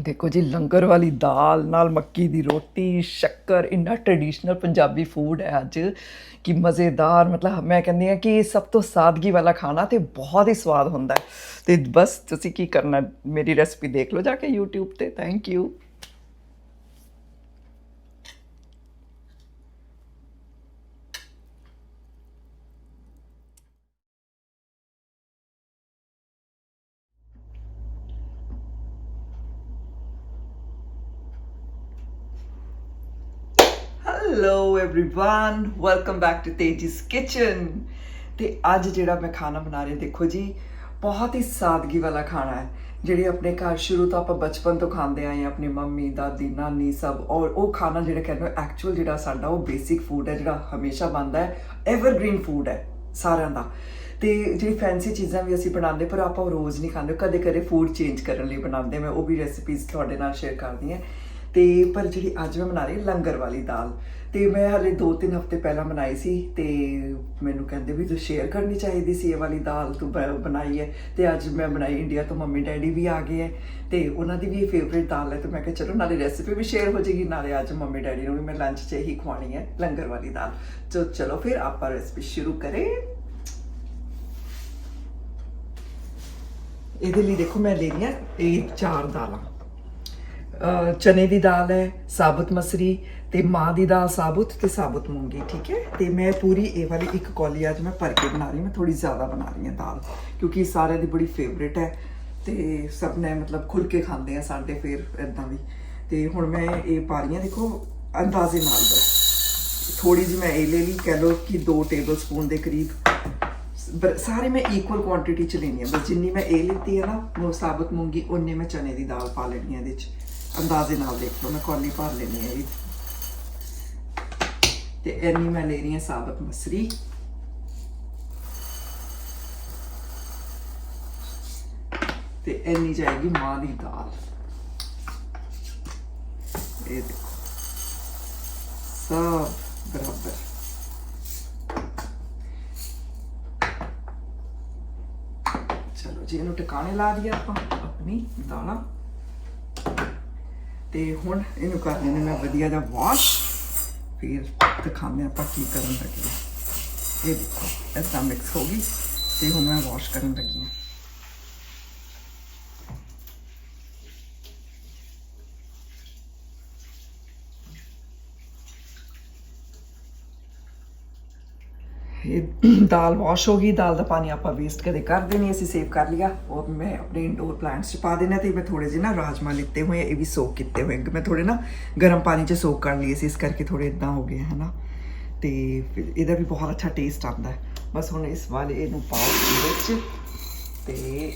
ਦੇਖੋ ਜੀ, ਲੰਗਰ ਵਾਲੀ ਦਾਲ ਨਾਲ ਮੱਕੀ ਦੀ ਰੋਟੀ, ਸ਼ੱਕਰ, ਇੰਨਾ ਟ੍ਰੈਡੀਸ਼ਨਲ ਪੰਜਾਬੀ ਫੂਡ ਹੈ ਅੱਜ ਕਿ ਮਜ਼ੇਦਾਰ, ਮਤਲਬ ਮੈਂ ਕਹਿੰਦੀ ਆ ਕਿ ਸਭ ਤੋਂ ਸਾਦਗੀ ਵਾਲਾ ਖਾਣਾ ਤੇ ਬਹੁਤ ਹੀ ਸਵਾਦ ਹੁੰਦਾ ਹੈ। ਤੇ ਬਸ ਤੁਸੀਂ ਕੀ ਕਰਨਾ, ਮੇਰੀ ਰੈਸਪੀ ਦੇਖ ਲਓ ਜਾ ਕੇ YouTube ਤੇ thank you hello everyone welcome back to Teji's kitchen ਤੇ ਅੱਜ ਜਿਹੜਾ ਮੈਂ ਖਾਣਾ ਬਣਾ ਰਹੀ ਹਾਂ, ਦੇਖੋ ਜੀ ਬਹੁਤ ਹੀ ਸਾਦਗੀ ਵਾਲਾ ਖਾਣਾ ਹੈ ਜਿਹੜੀ ਆਪਣੇ ਘਰ ਸ਼ੁਰੂ ਤੋਂ ਆਪਾਂ ਬਚਪਨ ਤੋਂ ਖਾਂਦੇ ਆਏ ਹਾਂ ਆਪਣੀ ਮੰਮੀ ਦਾਦੀ ਨਾਨੀ ਸਭ ਔਰ ਉਹ ਖਾਣਾ ਜਿਹੜਾ ਕਹਿੰਦੇ ਐਕਚੁਅਲ ਜਿਹੜਾ ਸਾਡਾ ਉਹ ਬੇਸਿਕ ਫੂਡ ਹੈ ਜਿਹੜਾ ਹਮੇਸ਼ਾ ਬਣਦਾ ਹੈ ਐਵਰਗ੍ਰੀਨ ਫੂਡ ਹੈ ਸਾਰਿਆਂ ਦਾ ਤੇ ਜਿਹੜੀ ਫੈਂਸੀ ਚੀਜ਼ਾਂ ਵੀ ਅਸੀਂ ਬਣਾਉਂਦੇ ਪਰ ਆਪਾਂ ਉਹ ਰੋਜ਼ ਨਹੀਂ ਖਾਂਦੇ ਕਦੇ ਕਦੇ ਫੂਡ ਚੇਂਜ ਕਰਨ ਲਈ ਬਣਾਉਂਦੇ ਮੈਂ ਉਹ ਵੀ ਰੈਸਿਪੀਜ਼ ਤੁਹਾਡੇ ਨਾਲ ਸ਼ੇਅਰ ਕਰਦੀ ਹਾਂ ਤੇ ਪਰ ਜਿਹੜੀ ਅੱਜ ਮੈਂ ਬਣਾ ਰਹੀ ਲੰਗਰ ਵਾਲੀ ਦਾਲ। ਤੇ ਮੈਂ ਹਲੇ 2-3 ਹਫ਼ਤੇ ਪਹਿਲਾਂ ਬਣਾਈ ਸੀ ਤੇ ਮੈਨੂੰ ਕਹਿੰਦੇ ਵੀ ਤੂੰ ਸ਼ੇਅਰ ਕਰਨੀ ਚਾਹੀਦੀ ਸੀ ਇਹ ਵਾਲੀ ਦਾਲ ਤੂੰ ਬਣਾਈ ਹੈ। ਤੇ ਅੱਜ ਮੈਂ ਬਣਾਈ ਇੰਡੀਆ ਤੋਂ ਮੰਮੀ ਡੈਡੀ ਵੀ ਆ ਗਏ ਹੈ। ਤੇ ਉਹਨਾਂ ਦੀ ਵੀ ਫੇਵਰੇਟ ਦਾਲ ਹੈ, ਤੇ ਮੈਂ ਕਿਹਾ ਚਲੋ ਨਾਲੇ ਰੈਸਿਪੀ ਵੀ ਸ਼ੇਅਰ ਹੋ ਜਾਏਗੀ, ਨਾਲੇ ਅੱਜ ਮੰਮੀ ਡੈਡੀ ਨੂੰ ਵੀ ਮੈਂ ਲੰਚ 'ਚ ਹੀ ਖਵਾਣੀ ਹੈ, ਲੰਗਰ ਵਾਲੀ ਦਾਲ। ਚਲੋ ਚਲੋ ਫਿਰ ਆਪਾਂ ਰੈਸਿਪੀ ਸ਼ੁਰੂ ਕਰੇ। ਇਹਦੇ ਲਈ ਦੇਖੋ ਮੈਂ ਲੈ ਰਹੀ ਹਾਂ, ਇਹ ਚਾਰ ਦਾਲਾਂ। ਚਨੇ ਦੀ ਦਾਲ ਹੈ, ਸਾਬਤ ਮਸਰੀ ਤੇ ਮਾਂ ਦੀ ਦਾਲ ਸਾਬੁਤ ਤੇ ਸਾਬੁਤ ਮੂੰਗੀ, ਠੀਕ ਹੈ? ਤੇ ਮੈਂ ਪੂਰੀ ਇਹ ਵਾਲੀ ਇੱਕ ਕੌਲੀ ਅੱਜ ਮੈਂ ਭਰ ਕੇ ਬਣਾ ਰਹੀ ਹਾਂ, ਮੈਂ ਥੋੜੀ ਜ਼ਿਆਦਾ ਬਣਾ ਰਹੀ ਹਾਂ ਦਾਲ, ਕਿਉਂਕਿ ਇਹ ਸਾਰਿਆਂ ਦੀ ਬੜੀ ਫੇਵਰੇਟ ਹੈ ਤੇ ਸਭ ਨੇ ਮਤਲਬ ਖੁੱਲ ਕੇ ਖਾਂਦੇ ਆ ਸਾਡੇ ਫੇਰ ਇਦਾਂ ਵੀ। ਤੇ ਹੁਣ ਮੈਂ ਇਹ ਪਾ ਰਹੀ ਹਾਂ, ਦੇਖੋ, ਅੰਦਾਜ਼ੇ ਨਾਲ ਬਸ। ਥੋੜੀ ਜਿਹੀ ਮੈਂ ਇਹ ਲੈ ਲਈ, ਕਹਿ ਲਓ ਕਿ 2 ਟੇਬਲ ਸਪੂਨ ਦੇ ਕਰੀਬ। ਸਾਰੇ ਮੈਂ ਇਕੁਅਲ ਕੁਆਂਟੀਟੀ ਚ ਲੈਣੀ ਹੈ ਬਸ ਜਿੰਨੀ ਮੈਂ ਇਹ ਲਿੱਤੀ ਹੈ ਨਾ ਉਹ ਸਾਬਤ ਮੂੰਗੀ ਉਨੀ ਮੈਂ ਚਨੇ ਦੀ ਦਾਲ ਪਾ ਲੈਣੀ ਹੈ ਇਹਦੇ ਚ। ਅੰਦਾਜ਼ੇ ਨਾਲ ਦੇਖ ਲਓ ਮੈਂ ਕੌਲੀ ਭਰ ਲੈਣੀ ਹੈ ਇਹ ਤੇ ਇੰਨੀ ਮੈਂ ਲੈ ਰਹੀ ਹਾਂ ਸਾਬਤ ਮਸਰੀ। ਤੇ ਇੰਨੀ ਜਾਏਗੀ ਮਾਂ ਦੀ ਦਾਲ। ਇਹ ਦੇਖੋ। ਸਭ ਬਰਾਬਰ। ਚਲੋ ਜੀ, ਇਹਨੂੰ ਟਿਕਾਣੇ ਲਾ ਦਈਏ ਆਪਾਂ, ਆਪਣੀ ਦਾਲਾਂ। ਤੇ ਹੁਣ ਇਹਨੂੰ ਕਰ ਲੈਣੇ ਮੈਂ ਵਧੀਆ ਦਾ ਵਾਸ਼ ਫਿਰ ਦਿਖਾਉਂਦੇ ਆਪਾਂ ਕੀ ਕਰਨ ਲੱਗੇ ਹਾਂ। ਇਹ ਦੇਖੋ ਇਸਦਾ ਮਿਕਸ ਹੋ ਗਈ ਤੇ ਹੁਣ ਮੈਂ ਵਾਸ਼ ਕਰਨ ਲੱਗੀ ਹਾਂ ਇਹ ਦਾਲ ਵਾਸ਼ ਹੋ ਗਈ, ਦਾਲ ਦਾ ਪਾਣੀ ਆਪਾਂ ਵੇਸਟ ਕਦੇ ਕਰਦੇ ਨਹੀਂ ਅਸੀਂ ਸੇਵ ਕਰ ਲਿਆ। ਉਹ ਮੈਂ ਆਪਣੇ ਇਨਡੋਰ ਪਲਾਂਟਸ 'ਚ ਪਾ ਦੇਣਾ ਤੇ ਮੈਂ ਥੋੜੇ ਜਿਹੇ ਨਾ ਰਾਜਮਾ ਲਿੱਤੇ ਹੋਏ ਇਹ ਵੀ ਸੋਕ ਕੀਤੇ ਹੋਏ ਮੈਂ ਥੋੜੇ ਨਾ ਗਰਮ ਪਾਣੀ 'ਚ ਸੋਕ ਕਰ ਲਈਏ ਸੀ, ਇਸ ਕਰਕੇ ਥੋੜੇ ਇਦਾਂ ਹੋ ਗਏ ਹਨਾ। ਤੇ ਫਿਰ ਇਹਦਾ ਵੀ ਬਹੁਤ ਅੱਛਾ ਟੇਸਟ ਆਉਂਦਾ ਹੈ। ਬਸ ਹੁਣ ਇਸ ਵਾਲੇ ਇਹਨੂੰ ਪਾਓ ਇਹਦੇ ਵਿੱਚ ਤੇ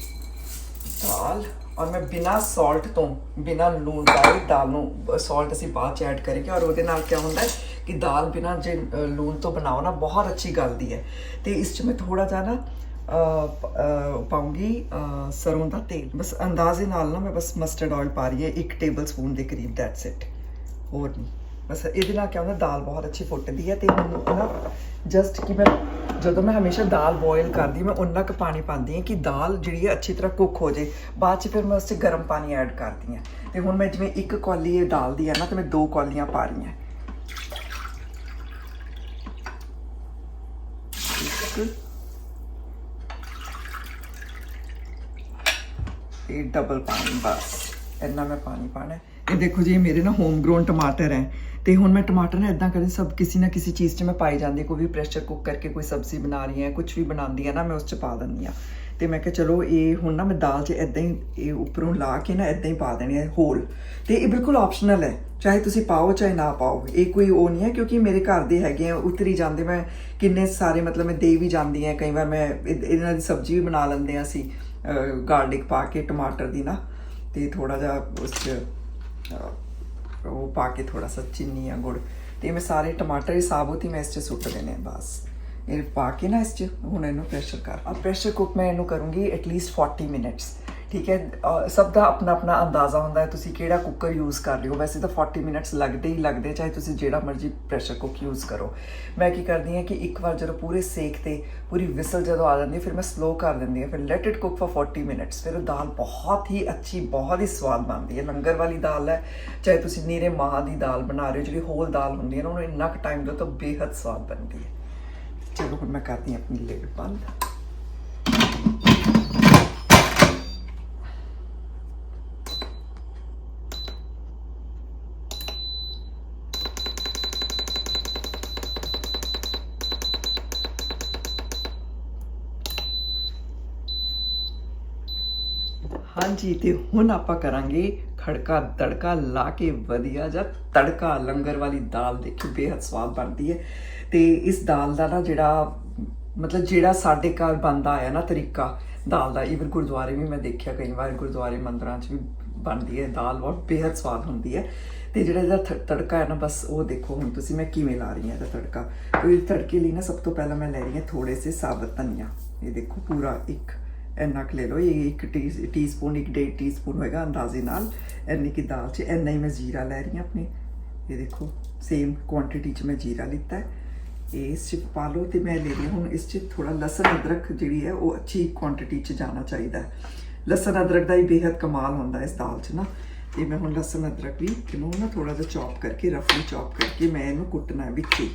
ਦਾਲ। ਔਰ ਮੈਂ ਬਿਨਾ ਸਾਲਟ ਤੋਂ ਬਿਨਾ ਲੂਣ ਪਾਏ ਦਾਲ ਨੂੰ ਸਾਲਟ ਅਸੀਂ ਬਾਅਦ ਚ ਐਡ ਕਰਾਂਗੇ ਔਰ ਉਹਦੇ ਨਾਲ ਕੀ ਹੁੰਦਾ ਹੈ ਕਿ ਦਾਲ ਬਿਨਾ ਜੇ ਲੂਣ ਤੋਂ ਬਣਾਓ ਨਾ ਬਹੁਤ ਅੱਛੀ ਗੱਲ ਦੀ ਹੈ। ਤੇ ਇਸ ਚ ਮੈਂ ਥੋੜਾ ਜਿਹਾ ਨਾ ਅ, ਪਾਉਂਗੀ ਸਰੋਂ ਦਾ ਤੇਲ। ਬਸ ਅੰਦਾਜ਼ੇ ਨਾਲ ਨਾ ਮੈਂ ਬਸ ਮਸਟਰਡ ਆਇਲ ਪਾ ਰਹੀ ਹੈ 1 ਟੇਬਲ ਸਪੂਨ ਦੇ ਕਰੀਬ ਦੈਟਸ ਇਟ ਹੋਰ ਨਹੀਂ ਬਸ ਇਹਦੇ ਨਾਲ ਕੀ ਹੁੰਦਾ ਦਾਲ ਬਹੁਤ ਅੱਛੀ ਫੁੱਟਦੀ ਹੈ ਤੇ ਹੁਣ ਨਾ ਜਸਟ ਕਿ ਮੈਂ ਜਦੋਂ ਮੈਂ ਹਮੇਸ਼ਾ ਦਾਲ ਬੋਇਲ ਕਰਦੀ ਮੈਂ ਉਨਾ ਕੁ ਪਾਣੀ ਪਾਉਂਦੀ ਹਾਂ ਕਿ ਦਾਲ ਜਿਹੜੀ ਹੈ ਅੱਛੀ ਤਰ੍ਹਾਂ ਕੁੱਕ ਹੋ ਜੇ ਬਾਅਦ ਚ ਫਿਰ ਮੈਂ ਉਸ 'ਚ ਗਰਮ ਪਾਣੀ ਐਡ ਕਰਦੀ ਹਾਂ ਤੇ ਹੁਣ ਮੈਂ ਜਿਵੇਂ ਇੱਕ ਕੌਲੀ ਇਹ ਦਾਲ ਦੀ ਹੈ ਨਾ ਤੇ ਮੈਂ ਦੋ ਕੌਲੀਆਂ ਪਾ ਰਹੀ ਹਾਂ ਇੱਕ ਇਹ ਡਬਲ ਪਾਣੀ ਬਸ ਇੰਨਾ ਮੈਂ ਪਾਣੀ ਪਾਣਾ ਹੈ। ਇਹ ਦੇਖੋ ਜੀ ਇਹ ਮੇਰੇ ਨਾ ਹੋਮ ਗਰੋਨ ਟਮਾਟਰ ਹੈ ਤੇ ਹੁਣ ਮੈਂ ਟਮਾਟਰ ਨਾ ਇਦਾਂ ਕਰੇ ਸਭ ਕਿਸੇ ਨਾ ਕਿਸੇ ਚੀਜ਼ 'ਚ ਮੈਂ ਪਾਈ ਜਾਂਦੀ ਕੋਈ ਵੀ ਪ੍ਰੈਸ਼ਰ ਕੁੱਕ ਕਰਕੇ ਕੋਈ ਸਬਜ਼ੀ ਬਣਾ ਰਹੀ ਹਾਂ ਕੁਝ ਵੀ ਬਣਾਉਂਦੀ ਹੈ ਨਾ, ਮੈਂ ਉਸ 'ਚ ਪਾ ਦਿੰਦੀ ਆ ਤੇ ਮੈਂ ਕਿਹਾ ਚਲੋ ਇਹ ਹੁਣ ਨਾ ਮੈਂ ਦਾਲ 'ਚ ਇਦਾਂ ਹੀ ਇਹ ਉੱਪਰੋਂ ਲਾ ਕੇ ਨਾ ਇਦਾਂ ਹੀ ਪਾ ਦੇਣੀ ਹੈ ਹੋਲ ਤੇ ਇਹ ਬਿਲਕੁਲ ਆਪਸ਼ਨਲ ਹੈ, ਚਾਹੇ ਤੁਸੀਂ ਪਾਓ ਚਾਹੇ ਨਾ ਪਾਓ, ਇਹ ਕੋਈ ਉਹ ਨਹੀਂ ਹੈ ਕਿਉਂਕਿ ਮੇਰੇ ਘਰ ਦੇ ਹੈਗੇ ਆ, ਉਤਰੀ ਜਾਂਦੇ ਮੈਂ ਕਿੰਨੇ ਸਾਰੇ ਮਤਲਬ ਮੈਂ ਦੇ ਵੀ ਜਾਂਦੀ ਆ ਕਈ ਵਾਰ ਮੈਂ ਇਹਨਾਂ ਦੀ ਸਬਜ਼ੀ ਵੀ ਬਣਾ ਲੈਂਦੇ ਆ ਅਸੀਂ ਗਾਰਲਿਕ ਪਾ ਕੇ, ਟਮਾਟਰ ਦੀ ਨਾ, ਤੇ ਥੋੜਾ ਜਿਹਾ ਉਸ 'ਚ ਅਹ, ਉਹ ਪਾ ਕੇ ਥੋੜਾ ਸਾ ਚੀਨੀ ਆ ਗੁੜ ਤੇ ਮੈਂ ਸਾਰੇ ਟਮਾਟਰ ਹੀ ਸਾਬੂਤ ਹੀ ਮੈਂ ਇਸ 'ਚ ਸੁੱਟ ਦੇਣੇ ਬਸ। ਇਹ ਪਾ ਕੇ ਨਾ ਇਸ 'ਚ ਹੁਣ ਇਹਨੂੰ ਪ੍ਰੈਸ਼ਰ ਕਰ। ਆ ਪ੍ਰੈਸ਼ਰ ਕੁੱਕ ਮੈਂ ਇਹਨੂੰ ਕਰੂੰਗੀ ਐਟਲੀਸਟ 40 ਮਿੰਟਸ ਠੀਕ ਹੈ ਸਭ ਦਾ ਆਪਣਾ ਆਪਣਾ ਅੰਦਾਜ਼ਾ ਹੁੰਦਾ ਹੈ ਤੁਸੀਂ ਕਿਹੜਾ ਕੁੱਕਰ ਯੂਜ਼ ਕਰ ਰਹੇ ਹੋ। ਵੈਸੇ ਤਾਂ 40 ਮਿੰਟਸ ਲੱਗਦੇ ਹੀ ਲੱਗਦੇ ਚਾਹੇ ਤੁਸੀਂ ਜਿਹੜਾ ਮਰਜ਼ੀ ਪ੍ਰੈਸ਼ਰ ਕੁੱਕ ਯੂਜ਼ ਕਰੋ। ਮੈਂ ਕੀ ਕਰਦੀ ਹਾਂ ਕਿ ਇੱਕ ਵਾਰ ਜਦੋਂ ਪੂਰੇ ਸੇਕ ਤੇ ਪੂਰੀ ਵਿਸਲ ਜਦੋਂ ਆ ਜਾਂਦੀ ਹੈ, ਫਿਰ ਮੈਂ ਸਲੋ ਕਰ ਦਿੰਦੀ ਹਾਂ, ਫਿਰ let it cook for 40 minutes ਫਿਰ ਉਹ ਦਾਲ ਬਹੁਤ ਹੀ ਅੱਛੀ, ਬਹੁਤ ਹੀ ਸਵਾਦ ਬਣਦੀ ਹੈ। ਲੰਗਰ ਵਾਲੀ ਦਾਲ ਹੈ, ਚਾਹੇ ਤੁਸੀਂ ਨੀਰੇ ਮਾਹ ਦੀ ਦਾਲ ਬਣਾ ਰਹੇ ਹੋ, ਜਿਹੜੀ ਹੋਲ ਦਾਲ ਹੁੰਦੀ ਹੈ ਨਾ, ਉਹਨੂੰ ਇੰਨਾ ਕੁ ਟਾਈਮ ਦਿਓ ਤਾਂ ਬੇਹੱਦ ਸਵਾਦ ਬਣਦੀ ਹੈ। ਚਲੋ ਹੁਣ ਮੈਂ ਕਰਦੀ ਹਾਂ ਆਪਣੀ ਲਿਡ ਬੰਦ। ਹਾਂਜੀ, ਤੇ ਹੁਣ ਆਪਾਂ ਕਰਾਂਗੇ ਖੜਕਾ ਤੜਕਾ ਲਾ ਕੇ ਵਧੀਆ ਜਿਹਾ ਤੜਕਾ। ਲੰਗਰ ਵਾਲੀ ਦਾਲ ਦੇਖੀ ਬੇਹੱਦ ਸਵਾਦ ਬਣਦੀ ਹੈ। ਤੇ ਇਸ ਦਾਲ ਦਾ ਨਾ ਜਿਹੜਾ, ਮਤਲਬ ਜਿਹੜਾ ਸਾਡੇ ਘਰ ਬਣਦਾ ਆਇਆ ਨਾ ਤਰੀਕਾ, ਦਾਲ ਦਾ ਈਵਨ ਗੁਰਦੁਆਰੇ ਵੀ ਮੈਂ ਦੇਖਿਆ ਕਈ ਵਾਰ, ਗੁਰਦੁਆਰੇ ਮੰਦਰਾਂ 'ਚ ਵੀ ਬਣਦੀ ਹੈ ਦਾਲ, ਬਹੁਤ ਬੇਹੱਦ ਸਵਾਦ ਹੁੰਦੀ ਹੈ। ਤੇ ਜਿਹੜਾ ਇਹਦਾ ਥ- ਤੜਕਾ ਹੈ ਨਾ, ਬਸ ਉਹ ਦੇਖੋ ਹੁਣ ਤੁਸੀਂ ਮੈਂ ਕਿਵੇਂ ਲਾ ਰਹੀ ਹਾਂ ਇਹਦਾ ਤੜਕਾ। ਤੇ ਤੜਕੇ ਲਈ ਨਾ ਸਭ ਤੋਂ ਪਹਿਲਾਂ ਮੈਂ ਲੈ ਰਹੀ ਹਾਂ ਥੋੜੇ ਸੇ ਸਾਬਤ ਧਨੀਆ। ਇਹ ਦੇਖੋ ਪੂਰਾ ਇੱਕ ਇੰਨਾ ਕੁ ਲੈ ਲਓ, ਇਹ ਇੱਕ ਟੀ- ਟੀਸਪੂਨ ਇੱਕ ਡੇਢ ਟੀਸਪੂਨ ਹੋਏਗਾ ਅੰਦਾਜ਼ੇ ਨਾਲ। ਇੰਨੀ ਕੀ ਦਾਲ 'ਚ ਇੰਨਾ ਹੀ ਮੈਂ ਜੀਰਾ ਲੈ ਰਹੀ ਹਾਂ ਆਪਣੇ। ਇਹ ਦੇਖੋ ਸੇਮ ਕੁਆਂਟੀਟੀ 'ਚ ਮੈਂ ਜੀਰਾ ਲਿੱਤਾ ਹੈ। ਇਹ ਇਸ 'ਚ ਪਾ ਲਓ ਤੇ ਮੈਂ ਲੈ ਰਹੀ ਹਾਂ ਹੁਣ ਇਸ 'ਚ ਥੋੜਾ ਲਸਣ ਅਦਰਕ ਜਿਹੜੀ ਹੈ, ਉਹ ਅੱਛੀ ਕੁਆਂਟੀਟੀ 'ਚ ਜਾਣਾ ਚਾਹੀਦਾ ਹੈ। ਲਸਣ ਅਦਰਕ ਦਾ ਹੀ ਬੇਹੱਦ ਕਮਾਲ ਹੁੰਦਾ ਇਸ ਦਾਲ 'ਚ ਨਾ। ਇਹ ਮੈਂ ਹੁਣ ਲਸਣ ਅਦਰਕ ਵੀ ਇਹਨੂੰ ਨਾ ਥੋੜਾ ਜਿਹਾ ਚੌਪ ਕਰਕੇ ਰਫਲੀ ਚੌਪ ਕਰਕੇ ਮੈਂ ਇਹਨੂੰ ਕੁੱਟਣਾ ਵਿੱਚ। ਹੀ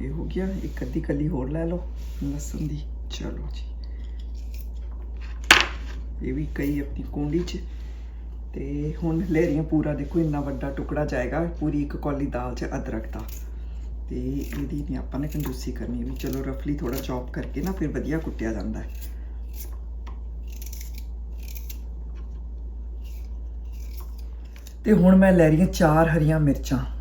ਇਹ ਹੋ ਗਿਆ, ਇੱਕ ਅੱਧੀ ਕਲੀ ਹੋਰ ਲੈ ਲਓ, ਲਸਣ ਦੀ। ਚਲੋ ਜੀ। ਇਹ ਵੀ ਕਈ ਆਪਣੀ ਕੁੰਡੀ 'ਚ। ਤੇ ਹੁਣ ਲੈ ਰਹੀ ਹਾਂ ਪੂਰਾ, ਦੇਖੋ ਇੰਨਾ ਵੱਡਾ ਟੁਕੜਾ ਜਾਏਗਾ, ਪੂਰੀ ਇੱਕ ਕੌਲੀ ਦਾਲ 'ਚ ਅਦਰਕ ਦਾ। ਤੇ ਇਹਦੀ ਨਹੀਂ ਆਪਾਂ ਨੇ ਕੰਦੂਸੀ ਕਰਨੀ ਵੀ, ਚਲੋ ਰਫਲੀ ਥੋੜਾ ਚੌਪ ਕਰਕੇ ਨਾ ਫਿਰ ਵਧੀਆ ਕੁੱਟਿਆ ਜਾਂਦਾ ਹੈ। ਤੇ ਹੁਣ ਮੈਂ ਲੈ ਰਹੀ ਹਾਂ ਚਾਰ ਹਰੀਆਂ ਮਿਰਚਾਂ।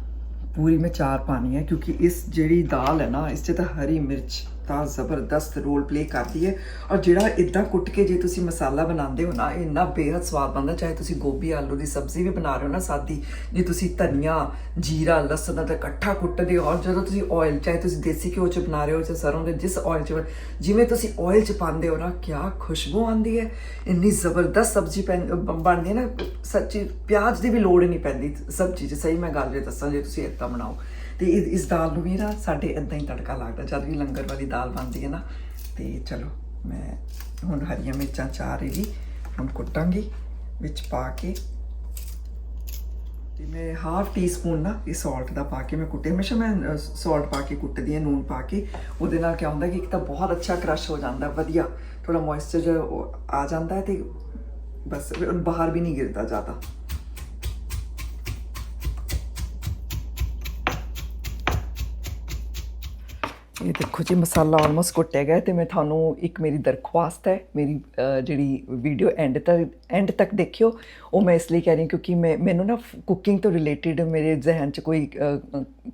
ਪੂਰੀ ਮੈਂ ਚਾਰ ਪਾਣੀ ਹੈ ਕਿਉਂਕਿ ਇਸ ਜਿਹੜੀ ਦਾਲ ਹੈ ਨਾ, ਇਸ 'ਚ ਤਾਂ ਹਰੀ ਮਿਰਚ ਤਾਂ ਜ਼ਬਰਦਸਤ ਰੋਲ ਪਲੇ ਕਰਦੀ ਹੈ। ਔਰ ਜਿਹੜਾ ਇਦਾਂ ਕੁੱਟ ਕੇ ਜੇ ਤੁਸੀਂ ਮਸਾਲਾ ਬਣਾਉਂਦੇ ਹੋ ਨਾ, ਇਹ ਇੰਨਾ ਬੇਹੱਦ ਸਵਾਦ ਬਣਦਾ, ਚਾਹੇ ਤੁਸੀਂ ਗੋਭੀ, ਆਲੂ ਦੀ ਸਬਜ਼ੀ ਵੀ ਬਣਾ ਰਹੇ ਹੋ ਨਾ ਸਾਦੀ, ਜੇ ਤੁਸੀਂ ਧਨੀਆ, ਜੀਰਾ, ਲਸਣ ਦਾ ਇਕੱਠਾ ਕੁੱਟਦੇ ਹੋ, ਔਰ ਜਦੋਂ ਤੁਸੀਂ ਆਇਲ ਚਾਹੇ ਤੁਸੀਂ ਦੇਸੀ ਘਿਓ 'ਚ ਬਣਾ ਰਹੇ ਹੋ ਚਾਹੇ ਸਰੋਂ ਦੇ ਜਿਸ ਆਇਲ 'ਚ ਜਿਵੇਂ ਤੁਸੀਂ ਆਇਲ 'ਚ ਪਾਉਂਦੇ ਹੋ ਨਾ, ਕਿਆ ਖੁਸ਼ਬੂ ਆਉਂਦੀ ਹੈ। ਇੰਨੀ ਜ਼ਬਰਦਸਤ ਸਬਜ਼ੀ ਪੈਂ- ਬਣਦੀ ਹੈ ਨਾ, ਸੱਚੀ ਪਿਆਜ਼ ਦੀ ਵੀ ਲੋੜ ਨਹੀਂ ਪੈਂਦੀ ਸਬਜ਼ੀ 'ਚ। ਸਹੀ ਮੈਂ ਗੱਲ ਜੇ ਦੱਸਾਂ, ਜੇ ਤੁਸੀਂ ਏਦਾਂ ਬਣਾਓ। ਤੇ ਇਹ- ਇਸ ਦਾਲ ਨੂੰ ਵੀ ਨਾ ਸਾਡੇ ਇਦਾਂ ਹੀ ਤੜਕਾ ਲੱਗਦਾ, ਜਦ ਵੀ ਲੰਗਰ ਵਾਲੀ ਦਾਲ ਬਣਦੀ ਹੈ ਨਾ, ਤੇ ਚਲੋ ਮੈਂ ਹੁਣ ਹਰੀਆਂ ਮਿਰਚਾਂ ਚਾਰ ਇਹ ਹੁਣ ਕੁੱਟਾਂਗੀ ਵਿੱਚ ਪਾ ਕੇ। ਤੇ ਮੈਂ ਹਾਫ ਟੀ ਸਪੂਨ ਨਾ ਇਹ ਸਾਲਟ ਦਾ ਪਾ ਕੇ ਮੈਂ ਕੁੱਟੇ ਹਮੇਸ਼ਾ ਮੈਂ ਸਾਲਟ ਪਾ ਕੇ ਕੁੱਟਦੀ ਹਾਂ, ਨੂਨ ਪਾ ਕੇ। ਉਹਦੇ ਨਾਲ ਕੀ ਹੁੰਦਾ ਕਿ ਇੱਕ ਤਾਂ ਬਹੁਤ ਅੱਛਾ ਕਰਸ਼ ਹੋ ਜਾਂਦਾ, ਵਧੀਆ। ਥੋੜਾ ਮੋਇਸਚਰ ਆ ਜਾਂਦਾ ਹੈ ਤੇ ਬਸ ਫਿਰ ਬਾਹਰ ਵੀ ਨਹੀਂ ਗਿਰਦਾ ਜ਼ਿਆਦਾ। ਇਹ ਦੇਖੋ ਜੀ, ਮਸਾਲਾ ਆਲਮੋਸਟ ਕੁੱਟਿਆ ਗਿਆ ਤੇ ਮੈਂ ਤੁਹਾਨੂੰ ਇੱਕ ਮੇਰੀ ਦਰਖਾਸਤ ਹੈ, ਮੇਰੀ ਜਿਹੜੀ ਵੀਡੀਓ ਐਂਡ ਤੱਕ ਐਂਡ ਤੱਕ ਦੇਖਿਓ। ਉਹ ਮੈਂ ਇਸ ਲਈ ਕਹਿ ਰਹੀ ਕਿਉਂਕਿ ਮੈਂ, ਮੈਨੂੰ ਨਾ ਕੁਕਿੰਗ ਤੋਂ ਰਿਲੇਟਡ ਮੇਰੇ ਜ਼ਿਹਨ 'ਚ ਕੋਈ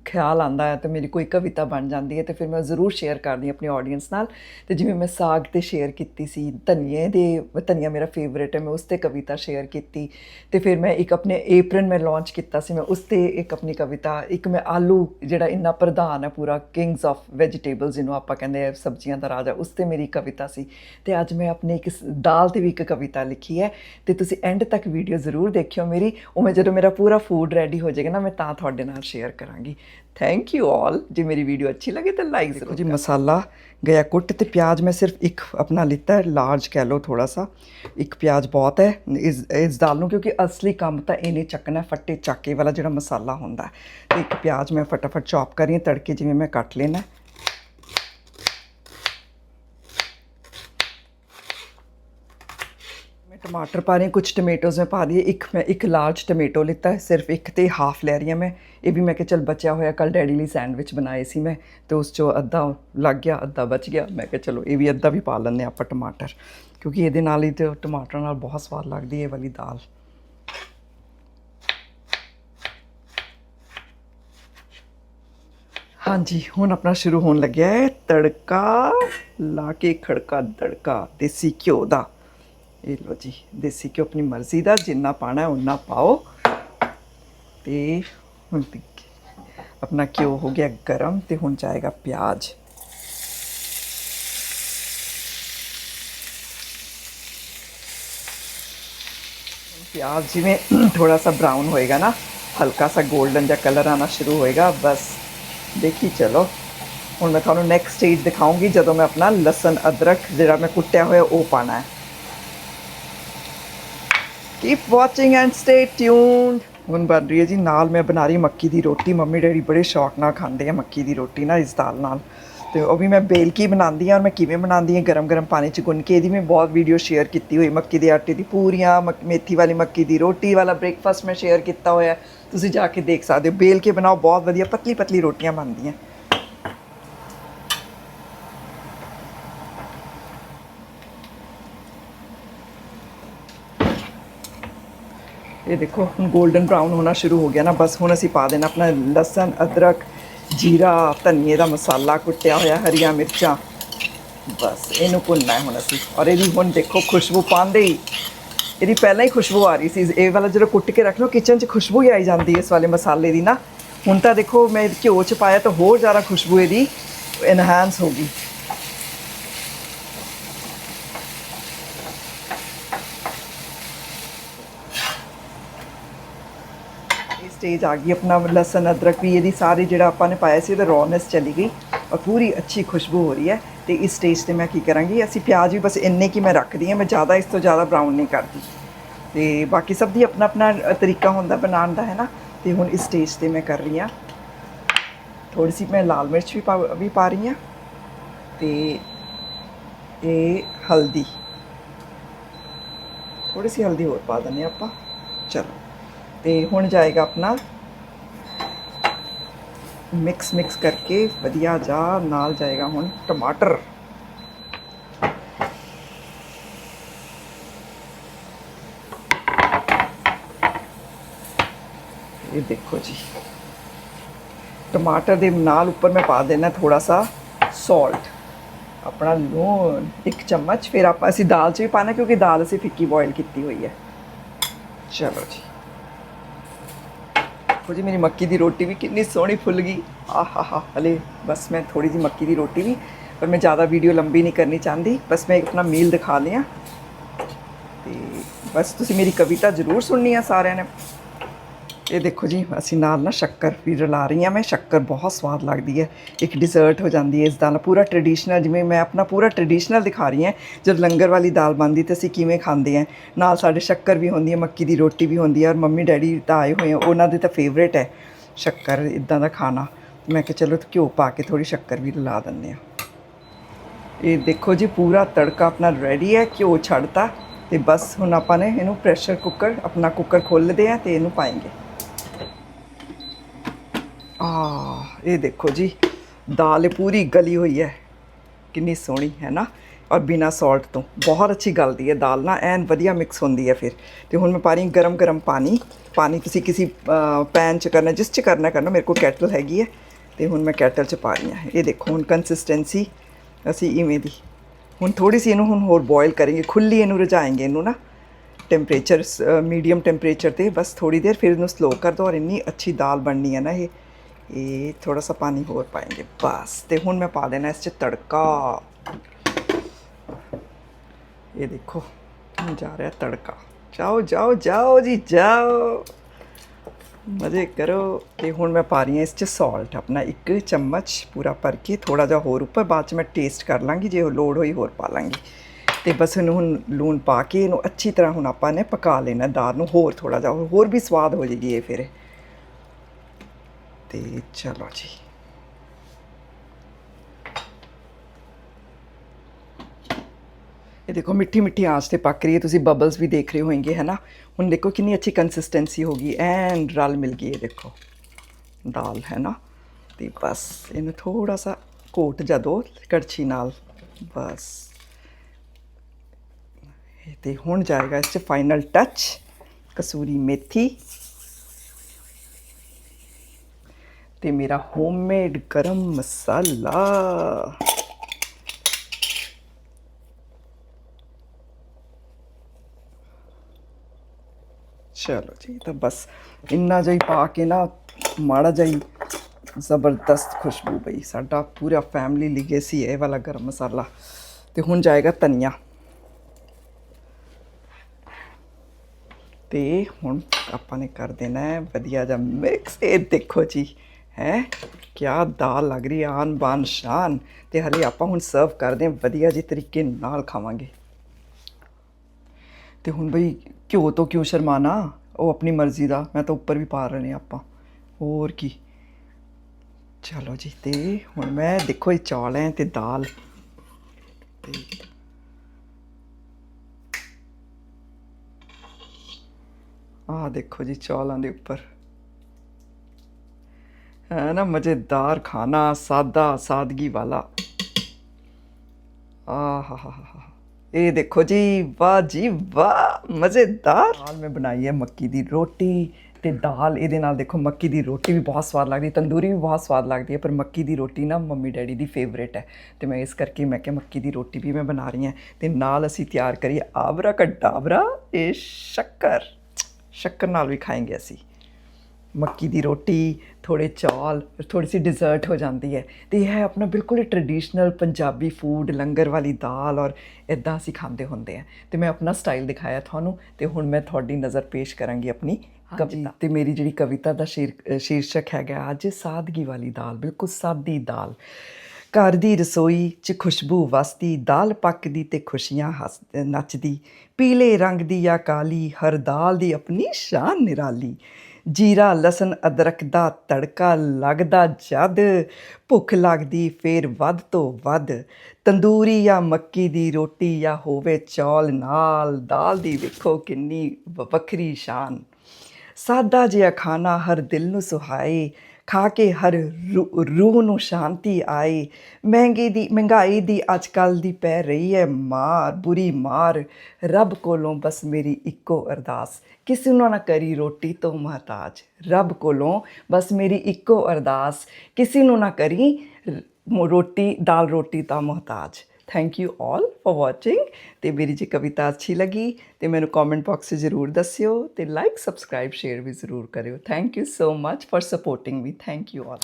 ਖਿਆਲ ਆਂਦਾ ਹੈ ਤੇ ਮੇਰੀ ਕੋਈ ਕਵਿਤਾ ਬਣ ਜਾਂਦੀ ਹੈ ਤੇ ਫਿਰ ਮੈਂ ਜ਼ਰੂਰ ਸ਼ੇਅਰ ਕਰਦੀ ਹਾਂ ਆਪਣੀ ਆਡੀਅנס ਨਾਲ। ਤੇ ਜਿਵੇਂ ਮੈਂ ਸਾਗ ਤੇ ਸ਼ੇਅਰ ਕੀਤੀ ਸੀ, ਧਨੀਏ ਦੇ, ਧਨੀਆ ਮੇਰਾ ਫੇਵਰੇਟ ਹੈ, ਮੈਂ ਉਸ ਤੇ ਕਵਿਤਾ ਸ਼ੇਅਰ ਕੀਤੀ। ਤੇ ਫਿਰ ਮੈਂ ਇੱਕ ਆਪਣੇ ਏਪਰਨ ਮੈਂ ਲਾਂਚ ਕੀਤਾ ਸੀ, ਮੈਂ ਉਸ ਤੇ ਇੱਕ ਆਪਣੀ ਕਵਿਤਾ, ਇੱਕ ਮੈਂ ਆਲੂ ਜਿਹੜਾ ਇੰਨਾ ਪ੍ਰਧਾਨ ਹੈ ਪੂਰਾ ਕਿੰਗਸ ਆਫ ਵੈਜੀਟੇਬਲਸ ਜਿਹਨੂੰ ਆਪਾਂ ਕਹਿੰਦੇ ਆ ਸਬਜ਼ੀਆਂ ਦਾ ਰਾਜਾ ਉਸ ਤੇ ਮੇਰੀ ਕਵਿਤਾ ਸੀ। ਤੇ ਅੱਜ ਮੈਂ ਆਪਣੇ ਇੱਕ ਦਾਲ ਤੇ ਵੀ ਇੱਕ ਕਵਿਤਾ ਲਿਖੀ ਹੈ। ਤੇ ਤੁਸੀਂ ਐਂਡ ਤੱਕ ਵੀਡੀਓ ਜ਼ਰੂਰ ਦੇਖਿਓ ਮੇਰੀ। ਉਹ ਮੈਂ ਜਦੋਂ ਮੇਰਾ ਪੂਰਾ ਫੂਡ ਰੈਡੀ ਹੋ ਜਾਏਗਾ ਨਾ ਮੈਂ ਤਾਂ ਤੁਹਾਡੇ ਨਾਲ ਸ਼ੇਅਰ ਕਰਾਂਗੀ। ਥੈਂਕ ਯੂ ਆਲ ਜੇ ਮੇਰੀ ਵੀਡੀਓ ਅੱਛੀ ਲੱਗੇ ਤਾਂ ਲਾਈਕ ਜ਼ਰੂਰ ਜੀ ਮਸਾਲਾ ਗਿਆ ਕੁੱਟ ਤੇ ਪਿਆਜ਼ ਮੈਂ ਸਿਰਫ ਇੱਕ ਆਪਣਾ ਲਿੱਤਾ ਲਾਰਜ ਕਹਿ ਲਓ ਥੋੜਾ ਸਾ। ਇੱਕ ਪਿਆਜ਼ ਬਹੁਤ ਹੈ ਇਸ ਇਸ ਦਾਲ ਨੂੰ ਕਿਉਂਕਿ ਅਸਲੀ ਕੰਮ ਤਾਂ ਇਹਨੇ ਚੱਕਣਾ ਫੱਟੇ ਚਾਕੇ ਵਾਲਾ ਜਿਹੜਾ ਮਸਾਲਾ ਹੁੰਦਾ। ਤੇ ਇੱਕ ਪਿਆਜ਼ ਮੈਂ ਫਟਾਫਟ ਚੌਪ ਕਰੀ ਤੜਕੇ ਜਿਵੇਂ ਮੈਂ ਕੱਟ ਲੈਣਾ ਹੈ। ਮੈਂ ਟਮਾਟਰ ਪਾ ਰਹੀ ਹਾਂ ਕੁਝ ਟਮੇਟੋਜ਼ ਮੈਂ ਪਾ ਦਈਏ ਇੱਕ ਮੈਂ, ਇੱਕ ਲਾਰਜ ਟਮੇਟੋ ਲਿੱਤਾ ਹੈ, ਸਿਰਫ ਇੱਕ ਤੇ ਹਾਫ ਲੈ ਰਹੀ ਹਾਂ ਮੈਂ। ਇਹ ਵੀ ਮੈਂ ਕਿਹਾ ਚਲ ਬਚਿਆ ਹੋਇਆ ਕੱਲ ਡੈਡੀ ਲਈ ਸੈਂਡਵਿਚ ਬਣਾਏ ਸੀ ਮੈਂ ਤੇ ਉਸ ਚੋਂ ਅੱਧਾ ਲੱਗ ਗਿਆ, ਅੱਧਾ ਬਚ ਗਿਆ। ਮੈਂ ਕਿਹਾ ਚਲੋ ਇਹ ਵੀ ਅੱਧਾ ਵੀ ਪਾ ਲੈਂਦੇ ਹਾਂ ਆਪਾਂ ਟਮਾਟਰ, ਕਿਉਂਕਿ ਇਹਦੇ ਨਾਲ ਹੀ ਤੇ ਟਮਾਟਰ ਨਾਲ ਬਹੁਤ ਸਵਾਦ ਲੱਗਦੀ ਹੈ ਇਹ ਵਾਲੀ ਦਾਲ। ਹਾਂਜੀ, ਹੁਣ ਆਪਣਾ ਸ਼ੁਰੂ ਹੋਣ ਲੱਗਿਆ ਹੈ, ਤੜਕਾ ਲਾ ਕੇ ਖੜਕਾ, ਤੜਕਾ, ਦੇਸੀ ਘਿਓ ਦਾ। ਇਹ ਲੋ ਜੀ, ਦੇਸੀ ਘਿਓ ਆਪਣੀ ਮਰਜ਼ੀ ਦਾ, ਜਿੰਨਾ ਪਾਣਾ ਉਨਾ ਪਾਓ। ਤੇ ਹੁਣ ਆਪਣਾ ਘਿਓ ਹੋ ਗਿਆ ਗਰਮ ਤੇ ਹੁਣ ਜਾਏਗਾ ਪਿਆਜ਼। ਪਿਆਜ਼ ਜਿਵੇਂ ਥੋੜਾ ਸਾ ਬਰਾਊਨ ਹੋਏਗਾ ਨਾ, ਹਲਕਾ ਸਾ 골ਡਨ ਜਿਹਾ ਕਲਰ ਆਣਾ ਸ਼ੁਰੂ ਹੋਏਗਾ, ਬਸ ਦੇਖੀ ਚਲੋ। ਹੁਣ ਮੈਂ ਤੁਹਾਨੂੰ ਨੈਕਸਟ ਸਟੇਜ ਦਿਖਾਉਂਗੀ, ਜਦੋਂ ਮੈਂ ਆਪਣਾ ਲਸਣ, ਅਦਰਕ ਜਿਹੜਾ ਮੈਂ ਕੁੱਟਿਆ ਹੋਇਆ ਉਹ ਪਾਣਾ ਹੈ। Keep watching and stay tuned ਹੁਣ ਬਣ ਰਹੀ ਹੈ ਜੀ, ਨਾਲ ਮੈਂ ਬਣਾ ਰਹੀ ਮੱਕੀ ਦੀ ਰੋਟੀ। ਮੰਮੀ ਡੈਡੀ ਬੜੇ ਸ਼ੌਕ ਨਾਲ ਖਾਂਦੇ ਆ ਮੱਕੀ ਦੀ ਰੋਟੀ ਨਾ ਇਸ ਦਾਲ ਨਾਲ। ਤੇ ਉਹ ਵੀ ਮੈਂ ਬੇਲ ਕੀ ਬਣਾਉਂਦੀ ਆ ਔਰ ਮੈਂ ਕਿਵੇਂ ਬਣਾਉਂਦੀ ਆ ਗਰਮ ਗਰਮ ਪਾਣੀ ਚ ਗੁੰਨ ਕੇ ਇਹਦੀ ਮੈਂ ਬਹੁਤ ਵੀਡੀਓ ਸ਼ੇਅਰ ਕੀਤੀ ਹੋਈ। ਮੱਕੀ ਦੇ ਆਟੇ ਦੀ ਪੂਰੀਆਂ, ਮੱਕ- ਮੇਥੀ ਵਾਲੀ ਮੱਕੀ ਦੀ ਰੋਟੀ ਵਾਲਾ ਬ੍ਰੇਕਫਾਸਟ ਮੈਂ ਸ਼ੇਅਰ ਕੀਤਾ ਹੋਇਆ। ਤੁਸੀਂ ਜਾ ਕੇ ਦੇਖ ਸਕਦੇ ਹੋ। ਬੇਲ ਕੇ ਬਣਾਓ, ਬਹੁਤ ਵਧੀਆ ਪਤਲੀ ਪਤਲੀ ਰੋਟੀਆਂ ਬਣਦੀਆਂ। ਇਹ ਦੇਖੋ, ਹੁਣ 골ਡਨ ਬ੍ਰਾਊਨ ਹੋਣਾ ਸ਼ੁਰੂ ਹੋ ਗਿਆ ਨਾ, ਬਸ ਹੁਣ ਅਸੀਂ ਪਾ ਦੇਣਾ ਆਪਣਾ ਲਸਣ, ਅਦਰਕ, ਜੀਰਾ, ਧਨੀਏ ਦਾ ਮਸਾਲਾ ਕੁੱਟਿਆ ਹੋਇਆ, ਹਰੀਆਂ ਮਿਰਚਾਂ। ਬਸ, ਇਹਨੂੰ ਭੁੰਨਣਾ ਹੈ ਹੁਣ ਅਸੀਂ। ਔਰ ਇਹਦੀ ਹੁਣ ਦੇਖੋ, ਖੁਸ਼ਬੂ ਪਾਉਂਦੇ ਹੀ। ਇਹਦੀ ਪਹਿਲਾਂ ਹੀ ਖੁਸ਼ਬੂ ਆ ਰਹੀ ਸੀ। ਇਹ ਵਾਲਾ ਜਦੋਂ ਕੁੱਟ ਕੇ ਰੱਖ ਲਓ ਕਿਚਨ 'ਚ ਖੁਸ਼ਬੂ ਹੀ ਆਈ ਜਾਂਦੀ ਹੈ ਇਸ ਵਾਲੇ ਮਸਾਲੇ ਦੀ ਨਾ। ਹੁਣ ਤਾਂ ਦੇਖੋ, ਮੈਂ ਘਿਓ 'ਚ ਪਾਇਆ ਤਾਂ ਹੋਰ ਜ਼ਿਆਦਾ ਖੁਸ਼ਬੂ ਇਹਦੀ ਐਨਹਾਂਸ ਹੋ ਗਈ। ਸਟੇਜ ਆ ਗਈ, ਆਪਣਾ ਲਸਣ, ਅਦਰਕ ਵੀ ਇਹਦੀ ਸਾਰੇ ਜਿਹੜਾ ਆਪਾਂ ਨੇ ਪਾਇਆ ਸੀ, ਉਹਦਾ ਰੋਨੈਸ ਚਲੀ ਗਈ ਔਰ ਪੂਰੀ ਅੱਛੀ ਖੁਸ਼ਬੂ ਹੋ ਰਹੀ ਹੈ ਤੇ ਇਸ ਸਟੇਜ ਤੇ ਮੈਂ ਕੀ ਕਰਾਂਗੀ, ਅਸੀਂ ਪਿਆਜ਼ ਵੀ ਬਸ ਇੰਨੇ ਕੀ ਮੈਂ ਰੱਖਦੀ ਹਾਂ, ਮੈਂ ਜ਼ਿਆਦਾ ਇਸ ਤੋਂ ਜ਼ਿਆਦਾ ਬਰਾਊਨ ਨਹੀਂ ਕਰਦੀ। ਤੇ ਬਾਕੀ ਸਭ ਦੀ ਆਪਣਾ ਆਪਣਾ ਤਰੀਕਾ ਹੁੰਦਾ ਬਣਾਉਣ ਦਾ, ਹੈ ਨਾ? ਤੇ ਹੁਣ ਇਸ ਸਟੇਜ ਤੇ ਮੈਂ ਕਰ ਰਹੀ ਹਾਂ। ਥੋੜੀ ਸੀ ਮੈਂ ਲਾਲ ਮਿਰਚ ਵੀ ਪਾ ਵੀ ਪਾ ਰਹੀ ਹਾਂ ਤੇ ਇਹ ਹਲਦੀ। ਥੋੜੀ ਸੀ ਹਲਦੀ ਹੋਰ ਪਾ ਦਿੰਦੇ ਹਾਂ ਆਪਾਂ। ਤੇ ਹੁਣ ਜਾਏਗਾ ਆਪਣਾ ਮਿਕਸ ਮਿਕਸ ਕਰਕੇ ਵਧੀਆ ਜਾ ਨਾਲ ਜਾਏਗਾ ਹੁਣ ਟਮਾਟਰ ਇਹ ਦੇਖੋ ਜੀ ਟਮਾਟਰ ਦੇ ਨਾਲ ਉੱਪਰ ਮੈਂ ਪਾ ਦੇਣਾ ਥੋੜਾ ਸਾ ਸਾਲਟ ਆਪਣਾ ਲੂਣ ਇੱਕ ਚਮਚ ਫਿਰ ਆਪਾਂ ਅਸੀਂ ਦਾਲ 'ਚ ਵੀ ਪਾਣਾ ਕਿਉਂਕਿ ਦਾਲ ਅਸੀਂ ਫਿੱਕੀ ਬੋਇਲ ਕੀਤੀ ਹੋਈ ਹੈ ਚਲੋ ਜੀ ਦੇਖੋ ਜੀ, ਮੇਰੀ ਮੱਕੀ ਦੀ ਰੋਟੀ ਵੀ ਕਿੰਨੀ ਸੋਹਣੀ ਫੁੱਲ ਗਈ। ਆਹਾਹਾ ਹਲੇ ਬਸ ਮੈਂ ਥੋੜੀ ਜੀ ਮੱਕੀ ਦੀ ਰੋਟੀ ਵੀ, ਪਰ ਮੈਂ ਜ਼ਿਆਦਾ ਵੀਡੀਓ ਲੰਬੀ ਨਹੀਂ ਕਰਨੀ ਚਾਹੁੰਦੀ। ਬਸ ਮੈਂ ਆਪਣਾ ਮੀਲ ਦਿਖਾ ਲਿਆ ਤੇ ਬਸ ਤੁਸੀਂ ਮੇਰੀ ਕਵਿਤਾ ਜ਼ਰੂਰ ਸੁਣਨੀ ਆ ਸਾਰਿਆਂ ਨੇ। ਇਹ ਦੇਖੋ ਜੀ, ਅਸੀਂ ਨਾਲ ਨਾ ਸ਼ੱਕਰ ਵੀ ਰਲਾ ਰਹੀ ਹਾਂ। ਮੈਂ ਸ਼ੱਕਰ ਬਹੁਤ ਸਵਾਦ ਲੱਗਦੀ ਹੈ। ਇੱਕ ਡਿਜ਼ਰਟ ਹੋ ਜਾਂਦੀ ਹੈ, ਇਸ ਦਾਲ ਪੂਰਾ ਟ੍ਰੈਡੀਸ਼ਨਲ ਜਿਵੇਂ ਮੈਂ ਆਪਣਾ ਪੂਰਾ ਟ੍ਰੈਡੀਸ਼ਨਲ ਦਿਖਾ ਰਹੀ ਹਾਂ, ਜਦ ਲੰਗਰ ਵਾਲੀ ਦਾਲ ਬਣਦੀ ਤੇ ਅਸੀਂ ਕਿਵੇਂ ਖਾਂਦੇ ਹਾਂ। ਨਾਲ ਸਾਡੇ ਸ਼ੱਕਰ ਵੀ ਹੁੰਦੀ ਹੈ, ਮੱਕੀ ਦੀ ਰੋਟੀ ਵੀ ਹੁੰਦੀ ਹੈ ਔਰ ਮੰਮੀ ਡੈਡੀ ਤਾਂ ਆਏ ਹੋਏ ਆ, ਉਹਨਾਂ ਦੇ ਤਾਂ ਫੇਵਰੇਟ ਹੈ ਸ਼ੱਕਰ, ਇਦਾਂ ਦਾ ਖਾਣਾ। ਮੈਂ ਕਿਹਾ ਚਲੋ ਘਿਓ ਪਾ ਕੇ ਥੋੜੀ ਸ਼ੱਕਰ ਵੀ ਰਲਾ ਦਿੰਦੇ ਹਾਂ। ਇਹ ਦੇਖੋ ਜੀ, ਪੂਰਾ ਤੜਕਾ ਆਪਣਾ ਰੈਡੀ ਹੈ, ਘਿਓ ਛੱਡਤਾ ਤੇ ਬਸ ਹੁਣ ਆਪਾਂ ਨੇ ਇਹਨੂੰ ਪ੍ਰੈਸ਼ਰ ਕੁੱਕਰ ਆਪਣਾ ਕੁੱਕਰ ਖੋਲ੍ਹਦੇ ਆ ਤੇ ਇਹਨੂੰ ਪਾਏਂਗੇ। ਆ, ਇਹ ਦੇਖੋ ਜੀ, ਦਾਲ ਪੂਰੀ ਗਲੀ ਹੋਈ ਹੈ। ਕਿੰਨੀ ਸੋਹਣੀ, ਹੈ ਨਾ? ਔਰ ਬਿਨਾ ਸਾਲਟ ਤੋਂ। ਬਹੁਤ ਅੱਛੀ ਗੱਲ ਦੀ ਹੈ ਦਾਲ ਨਾ, ਐਨ ਵਧੀਆ ਮਿਕਸ ਹੁੰਦੀ ਹੈ ਫਿਰ। ਤੇ ਹੁਣ ਮੈਂ ਪਾ ਰਹੀ ਹਾਂ ਗਰਮ ਗਰਮ ਪਾਣੀ। ਪਾਣੀ ਤੁਸੀਂ ਕਿਸੇ ਪੈਨ ਚ ਕਰਨਾ, ਜਿਸ ਚ ਕਰਨਾ ਕਰਨਾ, ਮੇਰੇ ਕੋਲ ਕੈਟਲ ਹੈਗੀ ਹੈ। ਤੇ ਹੁਣ ਮੈਂ ਕੈਟਲ ਚ ਪਾ ਰਹੀ ਹਾਂ। ਇਹ ਦੇਖੋ, ਹੁਣ ਕੰਸਿਸਟੈਂਸੀ ਅਸੀਂ ਇਵੇਂ ਦੀ। ਹੁਣ ਥੋੜੀ ਸੀ ਇਹਨੂੰ ਹੁਣ ਹੋਰ ਬੋਇਲ ਕਰਾਂਗੇ ਖੁੱਲੀ ਇਹਨੂੰ ਰਝਾਏਂਗੇ ਇਹਨੂੰ ਨਾ। ਟੈਂਪਰੇਚਰ ਮੀਡੀਅਮ ਟੈਂਪਰੇਚਰ ਤੇ ਬਸ ਥੋੜੀ ਦੇਰ ਫਿਰ ਇਹਨੂੰ ਸਲੋ ਕਰ ਦੋ। ਔਰ ਇੰਨੀ ਅੱਛੀ ਦਾਲ ਬਣਨੀ ਹੈ ਨਾ ਇਹ। ਇਹ ਥੋੜਾ ਸਾ ਪਾਣੀ ਹੋਰ ਪਾएंगे ਬਸ। ਤੇ ਹੁਣ ਮੈਂ ਪਾ ਦੇਣਾ ਇਸ ਚ ਤੜਕਾ। ਇਹ ਦੇਖੋ, ਹੁਣ ਜਾ ਰਿਹਾ ਤੜਕਾ। ਜਾਓ ਜਾਓ ਜਾਓ ਜੀ, ਜਾਓ। ਮਜ਼ੇ ਕਰੋ। ਤੇ ਹੁਣ ਮੈਂ ਪਾ ਰਹੀ ਹਾਂ ਇਸ ਚ ਸਾਲਟ ਆਪਣਾ ਇੱਕ ਚਮਚ ਪੂਰਾ ਭਰ ਕੇ ਥੋੜਾ ਜਿਹਾ ਹੋਰ ਉੱਪਰ। ਬਾਅਦ ਚ ਮੈਂ ਟੇਸਟ ਕਰ ਲਾਂਗੀ, ਜੇ ਲੋੜ ਹੋਈ ਹੋਰ ਪਾ ਲਾਂਗੀ। ਤੇ ਬਸ ਇਹਨੂੰ ਹੁਣ ਲੂਣ ਪਾ ਕੇ ਇਹਨੂੰ ਅੱਛੀ ਤਰ੍ਹਾਂ ਹੁਣ ਆਪਾਂ ਨੇ ਪਕਾ ਲੈਣਾ ਦਾਲ ਨੂੰ, ਹੋਰ ਥੋੜਾ ਜਿਹਾ, ਹੋਰ ਵੀ ਸਵਾਦ ਹੋ ਜੇਗੀ ਇਹ ਫਿਰ। ਤੇ ਚਲੋ ਜੀ। ਇਹ ਦੇਖੋ ਮਿੱਠੀ ਮਿੱਠੀ ਆਂਚ ਤੇ ਪੱਕ ਰਹੀ ਹੈ। ਤੁਸੀਂ ਬਬਲਸ ਵੀ ਦੇਖ ਰਹੇ ਹੋਣਗੇ, ਹੈ ਨਾ? ਹੁਣ ਦੇਖੋ, ਕਿੰਨੀ ਅੱਛੀ ਕੰਸਿਸਟੈਂਸੀ ਹੋ ਗਈ। ਐਂਡ ਰਲ ਮਿਲ ਗਈ ਇਹ ਦੇਖੋ। ਦਾਲ, ਹੈ ਨਾ? ਤੇ ਬਸ, ਇਹਨੂੰ ਥੋੜਾ ਸਾ ਕੋਟ ਜਾ ਕੜਛੀ ਨਾਲ। ਬਸ। ਇਹ ਤੇ ਹੁਣ ਜਾਏਗਾ ਇਸ ਚ ਫਾਈਨਲ ਟੱਚ ਕਸੂਰੀ ਮੇਥੀ। ਤੇ ਮੇਰਾ ਹੋਮਮੇਡ ਗਰਮ ਮਸਾਲਾ। ਚਲੋ ਜੀ ਤਾਂ ਬਸ ਇੰਨਾ ਜਿਹਾ ਪਾ ਕੇ ਨਾ ਮਾੜਾ ਜਿਹਾ ਜ਼ਬਰਦਸਤ ਖੁਸ਼ਬੂ ਬਈ। ਸਾਡਾ ਪੂਰਾ ਫੈਮਿਲੀ ਲਿਗੇ ਸੀ ਇਹ ਵਾਲਾ ਗਰਮ ਮਸਾਲਾ। ਤੇ ਹੁਣ ਜਾਏਗਾ ਧਨੀਆ। ਤੇ ਹੁਣ ਆਪਾਂ ਨੇ ਕਰ ਦੇਣਾ ਹੈ ਵਧੀਆ ਜਿਹਾ ਮਿਕਸ ਇਹ ਦੇਖੋ ਜੀ ਹੈ? ਕਿਆ ਦਾਲ ਲੱਗ ਰਹੀ ਹੈ, ਆਨ ਬਾਨ ਸ਼ਾਨ। ਤੇ ਹਲੇ ਆਪਾਂ ਹੁਣ ਸਰਵ ਕਰਦੇ ਹਾਂ, ਵਧੀਆ ਜੀ ਤਰੀਕੇ ਨਾਲ ਖਾਵਾਂਗੇ। ਤੇ ਹੁਣ ਬਈ ਘਿਓ ਤੋਂ ਕਿਉਂ ਸ਼ਰਮਾਨਾ? ਉਹ ਆਪਣੀ ਮਰਜ਼ੀ ਦਾ, ਮੈਂ ਤਾਂ ਉੱਪਰ ਵੀ ਪਾ ਰਹੇ ਨੇ ਆਪਾਂ। ਹੋਰ ਕੀ? ਚਲੋ ਜੀ, ਤੇ ਹੁਣ ਮੈਂ ਦੇਖੋ ਇਹ ਚੌਲ ਹੈ ਤੇ ਦਾਲ। ਤੇ ਆਹ ਦੇਖੋ ਜੀ ਚੌਲਾਂ ਦੇ ਉੱਪਰ। ਹੈ ਨਾ ਮਜ਼ੇਦਾਰ ਖਾਣਾ, ਸਾਦਾ, ਸਾਦਗੀ ਵਾਲਾ। ਆਹ ਹਾ ਇਹ ਦੇਖੋ ਜੀ, ਵਾਹ ਜੀ ਵਾਹ, ਮਜ਼ੇਦਾਰ। ਨਾਲ ਮੈਂ ਬਣਾਈ ਹੈ ਮੱਕੀ ਦੀ ਰੋਟੀ ਤੇ ਦਾਲ। ਇਹਦੇ ਨਾਲ ਦੇਖੋ ਮੱਕੀ ਦੀ ਰੋਟੀ ਵੀ ਬਹੁਤ ਸਵਾਦ ਲੱਗਦੀ, ਤੰਦੂਰੀ ਵੀ ਬਹੁਤ ਸਵਾਦ ਲੱਗਦੀ ਹੈ, ਪਰ ਮੱਕੀ ਦੀ ਰੋਟੀ ਨਾ ਮੰਮੀ ਡੈਡੀ ਦੀ ਫੇਵਰੇਟ ਹੈ। ਤੇ ਮੈਂ ਇਸ ਕਰਕੇ ਮੈਂ ਕਿਹਾ ਮੱਕੀ ਦੀ ਰੋਟੀ ਵੀ ਮੈਂ ਬਣਾ ਰਹੀ ਹਾਂ। ਤੇ ਨਾਲ ਅਸੀਂ ਤਿਆਰ ਕਰੀਏ ਆਵਰਾ ਕਡਾਵਰਾ ਇਹ ਸ਼ੱਕਰ। ਸ਼ੱਕਰ ਨਾਲ ਵੀ ਖਾएंगे ਅਸੀਂ। ਮੱਕੀ ਦੀ ਰੋਟੀ ਥੋੜੇ ਚੌਲ ਥੋੜੀ ਸੀ ਡਿਜ਼ਰਟ ਹੋ ਜਾਂਦੀ ਹੈ। ਤੇ ਇਹ ਹੈ ਆਪਣਾ ਬਿਲਕੁਲ ਹੀ ਟ੍ਰੈਡੀਸ਼ਨਲ ਪੰਜਾਬੀ ਫੂਡ ਲੰਗਰ ਵਾਲੀ ਦਾਲ ਔਰ ਇਦਾਂ ਅਸੀਂ ਖਾਂਦੇ ਹੁੰਦੇ ਆ ਤੇ ਮੈਂ ਆਪਣਾ ਸਟਾਈਲ ਦਿਖਾਇਆ ਤੁਹਾਨੂੰ ਤੇ ਹੁਣ ਮੈਂ ਤੁਹਾਡੀ ਨਜ਼ਰ ਪੇਸ਼ ਕਰਾਂਗੀ ਆਪਣੀ ਕਵਿਤਾ। ਤੇ। ਮੇਰੀ ਜਿਹੜੀ ਕਵਿਤਾ ਦਾ ਸ਼ੀਰਸ਼ਕ ਹੈਗਾ ਅੱਜ ਸਾਦਗੀ ਵਾਲੀ ਦਾਲ ਬਿਲਕੁਲ ਸਾਦੀ ਦਾਲ। ਘਰ ਦੀ ਰਸੋਈ 'ਚ ਖੁਸ਼ਬੂ ਵਸਦੀ ਦਾਲ ਪੱਕਦੀ ਤੇ ਖੁਸ਼ੀਆਂ ਹੱਸ ਨੱਚਦੀ। ਪੀਲੇ ਰੰਗ ਦੀ ਜਾਂ ਕਾਲੀ ਹਰ ਦਾਲ ਦੀ ਆਪਣੀ ਸ਼ਾਨ ਨਿਰਾਲੀ। ਜੀਰਾ, ਲਸਣ, ਅਦਰਕ ਦਾ ਤੜਕਾ ਲੱਗਦਾ ਜਦ। ਭੁੱਖ ਲੱਗਦੀ ਫੇਰ ਵੱਧ ਤੋਂ ਵੱਧ। ਤੰਦੂਰੀ ਜਾਂ ਮੱਕੀ ਦੀ ਰੋਟੀ ਜਾਂ ਹੋਵੇ ਚੌਲ ਨਾਲ। ਦਾਲ ਦੀ ਵੇਖੋ ਕਿੰਨੀ ਵੱਖਰੀ ਸ਼ਾਨ। ਸਾਦਾ ਜਿਹਾ ਖਾਣਾ ਹਰ ਦਿਲ ਨੂੰ ਸੁਹਾਏ। ਖਾ ਕੇ ਹਰ ਰੂ- ਰੂਹ ਨੂੰ ਸ਼ਾਂਤੀ ਆਏ ਮਹਿੰਗੀ ਦੀ, ਮਹਿੰਗਾਈ ਦੀ ਅੱਜ ਕੱਲ ਦੀ ਪੈ ਰਹੀ ਹੈ ਮਾਰ, ਬੁਰੀ ਮਾਰ। ਰੱਬ ਕੋਲੋਂ ਬਸ ਮੇਰੀ ਇੱਕੋ ਅਰਦਾਸ। ਕਿਸੇ ਨੂੰ ਨਾ ਕਰੀ ਰੋਟੀ ਤੋਂ ਮਹਤਾਜ। ਰੱਬ ਕੋਲੋਂ ਬਸ ਮੇਰੀ ਇੱਕੋ ਅਰਦਾਸ। ਕਿਸੇ ਨੂੰ ਨਾ ਕਰੀ ਰੋਟੀ, ਦਾਲ ਰੋਟੀ ਦਾ ਮੁਹਤਾਜ। Thank you all for watching ਤੇ ਮੇਰੀ ਜੀ ਕਵਿਤਾ ਅੱਛੀ ਲੱਗੀ, ਤੇ ਮੈਨੂੰ ਕਮੈਂਟ ਬਾਕਸ 'ਚ ਜ਼ਰੂਰ ਦੱਸਿਓ ਤੇ ਲਾਈਕ ਸਬਸਕ੍ਰਾਈਬ ਸ਼ੇਅਰ ਵੀ ਜ਼ਰੂਰ ਕਰਿਓ। Thank you so much for supporting me thank you all